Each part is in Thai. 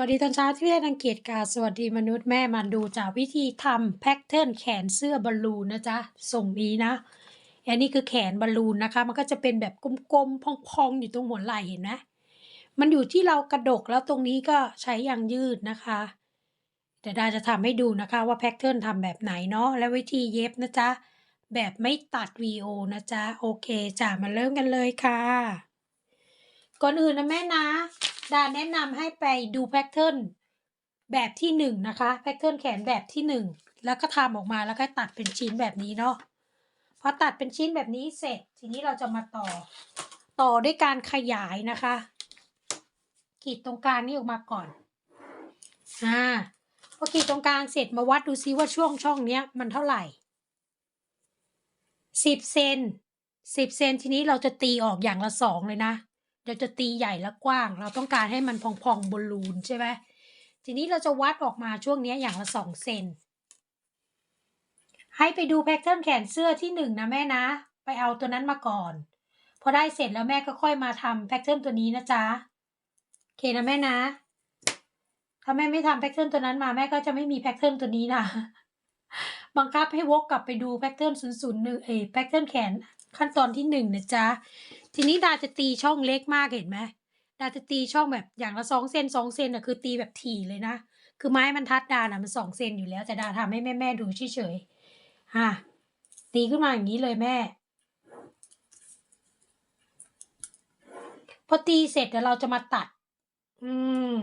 วัสดีตอนเช้าที่พี่รังเกียจค่ะ สวัสดีมนุษย์แม่มาดูจากวิธีทำแพทเทิร์นแขนเสื้อบอลลูนนะจ๊ะส่งนี้นะ อันนี้คือแขนบอลลูนนะคะ มันก็จะเป็นแบบกลมๆพองๆอยู่ตรงหัวไหล่เห็นไหมมันอยู่ที่เรากระดกแล้วตรงนี้ก็ใช้ยางยืดนะคะเดี๋ยวดาจะทำให้ดูนะคะว่าแพทเทิร์นทำแบบไหนเนาะและวิธีเย็บนะจ๊ะแบบไม่ตัดวีโอนะจ๊ะโอเคจ้ะมาเริ่มกันเลยค่ะ ก่อนอื่นนะแม่นะ ดาแนะนำให้ไปดูแพทเทิร์นแบบที่หนึ่งนะคะแพทเทิร์นแขนแบบที่หนึ่งแล้วก็ทำออกมาแล้วก็ตัดเป็นชิ้นแบบนี้เนาะพอตัดเป็นชิ้นแบบนี้เสร็จ ทีนี้เราจะมาต่อต่อด้วยการขยายนะคะขีดตรงกลางนี่ออกมาก่อน อ่า พอขีดตรงกลางเสร็จมาวัดดูซิว่าช่วงช่องเนี้ยมันเท่าไหร่สิบเซนสิบเซนทีนี้เราจะตีออกอย่างละสองเลยนะ เราจะตีใหญ่และกว้าง เราต้องการให้มันพองๆบอลลูนใช่ไหมทีนี้เราจะวัดออกมาช่วงนี้อย่างละสองเซนให้ไปดูแพทเทิร์นแขนเสื้อที่หนึ่งนะแม่นะ ไปเอาตัวนั้นมาก่อน พอได้เสร็จแล้วแม่ก็ค่อยมาทำแพทเทิร์นตัวนี้นะจ๊ะโอเคนะแม่นะ ถ้าแม่ไม่ทำแพทเทิร์นตัวนั้นมาแม่ก็จะไม่มีแพทเทิร์นตัวนี้นะบังคับให้วกกลับไปดูแพทเทิร์นศูนย์ศูนย์หนึ่งเอแพทเทิร์นแขน ขั้นตอนที่หนึ่งนะจ๊ะ ทีนี้ดาจะตีช่องเล็กมากเห็นไหมดาจะตีช่องแบบอย่างละสองเซนสองเซนอะคือตีแบบถี่เลยนะ คือไม้มันทัดดาน่ะมันสองเซนอยู่แล้วแต่ดาทำให้แม่แม่ดูเฉยๆฮะตีขึ้นมาอย่างนี้เลยแม่ พอตีเสร็จเดี๋ยวเราจะมาตัด อืม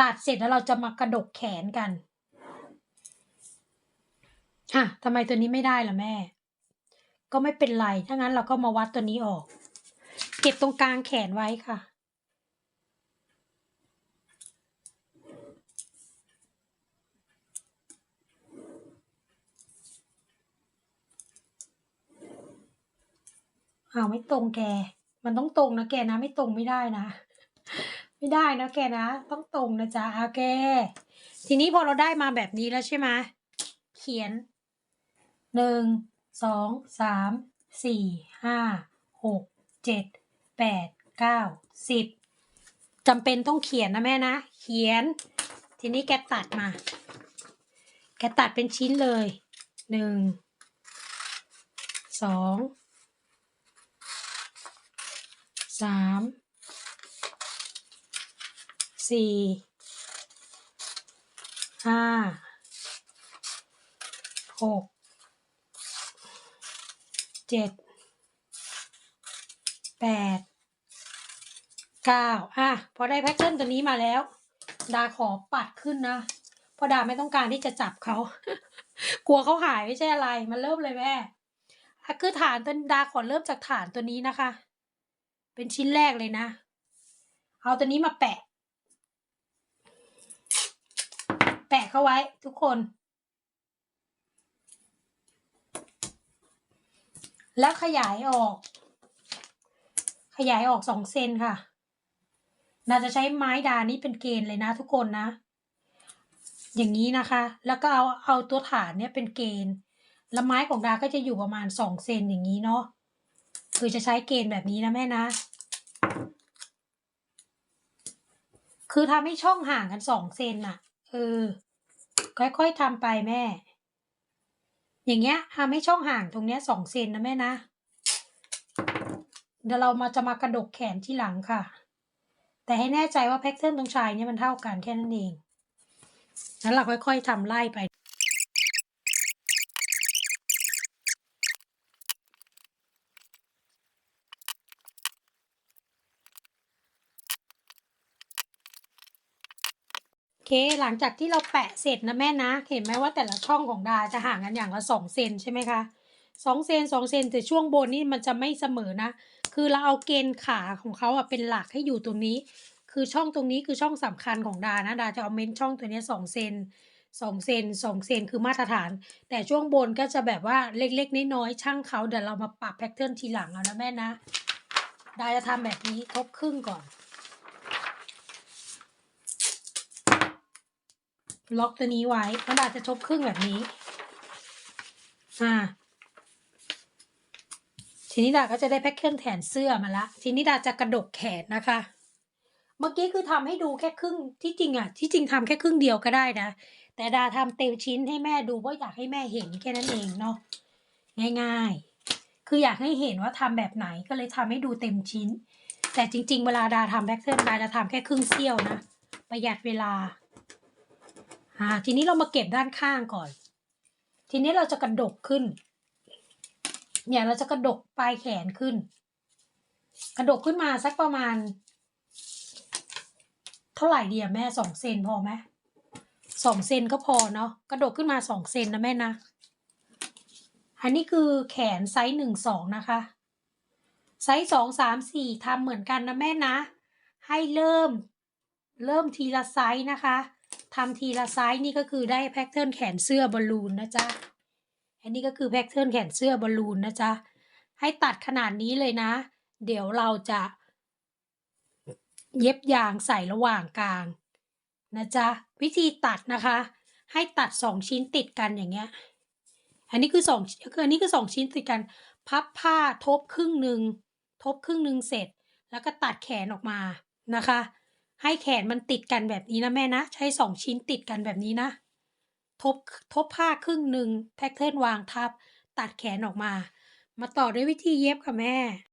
ตัดเสร็จแล้วเราจะมากระดกแขนกันอะทำไมตัวนี้ไม่ได้ล่ะแม่ ก็ไม่เป็นไรถ้างั้นเราก็มาวัดตัวนี้ออก เก็บตรงกลางแขนไว้ค่ะ อ้าวไม่ตรงแก มันต้องตรงนะแกนะไม่ตรงไม่ได้นะ ไม่ได้นะแกนะ ต้องตรงนะจ๊ะเอาแก ทีนี้พอเราได้มาแบบนี้แล้วใช่ไหมเขียนหนึ่ง สองสามสี่ห้าหกเจ็ดแปดเก้าสิบจำเป็นต้องเขียนนะแม่นะ เขียน ทีนี้แกตัดมา แกตัดเป็นชิ้นเลยหนึ่งสองสามสี่ห้าหก เจ็ดแปดเก้าอะ พอได้แพทเทิร์นตัวนี้มาแล้ว ดาขอปัดขึ้นนะเพราะดาไม่ต้องการที่จะจับเขา กลัวเขาหายไม่ใช่อะไร มันเริ่มเลยแม่คือฐานตัวดาขอเริ่มจากฐานตัวนี้นะคะ เป็นชิ้นแรกเลยนะ เอาตัวนี้มาแปะ แปะเข้าไว้ทุกคน แล้วขยายออก ขยายออกสองเซนค่ะดาจะใช้ไม้ดานี้เป็นเกณฑ์เลยนะทุกคนนะ อย่างนี้นะคะ แล้วก็เอาเอาตัวฐานเนี่ยเป็นเกณฑ์ แล้วไม้ของดาก็จะอยู่ประมาณสองเซนอย่างนี้เนาะ คือจะใช้เกณฑ์แบบนี้นะแม่นะ คือทำให้ช่องห่างกันสองเซนน่ะเออ ค่อยๆทำไปแม่ อย่างเงี้ยทำให้ช่องห่างตรงเนี้ยสองเซนนะแม่นะ เดี๋ยวเรามาจะมากระดกแขนที่หลังค่ะ แต่ให้แน่ใจว่าแพทเทิร์นตรงชายเนี่ยมันเท่ากันแค่นั้นเอง แล้วเราค่อยๆทำไล่ไป เค หลังจากที่เราแปะเสร็จนะแม่นะ เห็นไหมว่าแต่ละช่องของดาจะห่างกันอย่างละสองเซนใช่ไหมคะสองเซนสองเซนแต่ช่วงบนนี่มันจะไม่เสมอนะ คือเราเอาเกณฑ์ขาของเขาอะเป็นหลักให้อยู่ตรงนี้ คือช่องตรงนี้คือช่องสำคัญของดานะ ดาจะเอาเม้นช่องตัวนี้สองเซนสองเซนสองเซนคือมาตรฐาน แต่ช่วงบนก็จะแบบว่าเล็กๆน้อยๆช่างเขาเดี๋ยวเรามาปรับแพทเทิร์นทีหลังเอานะแม่นะ ดาจะทำแบบนี้ทบครึ่งก่อน ล็อกตัวนี้ไว้แล้วดาจะทบครึ่งแบบนี้ อ่า ทีนี้ดาก็จะได้แพ็คเกจแขนเสื้อมาละ ทีนี้ดาจะกระดกแขนนะคะ เมื่อกี้คือทำให้ดูแค่ครึ่ง ที่จริงอะที่จริงทำแค่ครึ่งเดียวก็ได้นะ แต่ดาทำเต็มชิ้นให้แม่ดูเพราะอยากให้แม่เห็นแค่นั้นเองเนาะ ง่ายๆ คืออยากให้เห็นว่าทำแบบไหนก็เลยทำให้ดูเต็มชิ้น แต่จริง ๆ เวลาดาทำแพทเทิร์นดาจะทำแค่ครึ่งเสี้ยวนะ ประหยัดเวลา อ่าทีนี้เรามาเก็บด้านข้างก่อน ทีนี้เราจะกระดกขึ้น เนี่ยเราจะกระดกปลายแขนขึ้น กระดกขึ้นมาสักประมาณ เท่าไหร่ดีอะแม่สองเซนพอไหมสองเซนก็พอเนาะกระดกขึ้นมาสองเซนนะแม่นะอันนี้คือแขนไซส์หนึ่งสองนะคะ ไซส์สองสามสี่ทำเหมือนกันนะแม่นะ ให้เริ่ม เริ่มทีละไซส์นะคะ ทำทีละไซส์นี่ก็คือได้แพทเทิร์นแขนเสื้อบอลลูนนะจ๊ะ อันนี้ก็คือแพทเทิร์นแขนเสื้อบอลลูนนะจ๊ะ ให้ตัดขนาดนี้เลยนะ เดี๋ยวเราจะเย็บยางใส่ระหว่างกลางนะจ๊ะ วิธีตัดนะคะ ให้ตัดสองชิ้นติดกันอย่างเงี้ย อันนี้คือสองคืออันนี้คือสองชิ้นติดกัน พับผ้าทบครึ่งหนึ่งทบครึ่งหนึ่งเสร็จ แล้วก็ตัดแขนออกมานะคะ ให้แขนมันติดกันแบบนี้นะแม่นะ ใช้สองชิ้นติดกันแบบนี้นะ ทบทบผ้าครึ่งหนึ่งแพทเทิร์นวางทับ ตัดแขนออกมา มาต่อด้วยวิธีเย็บค่ะแม่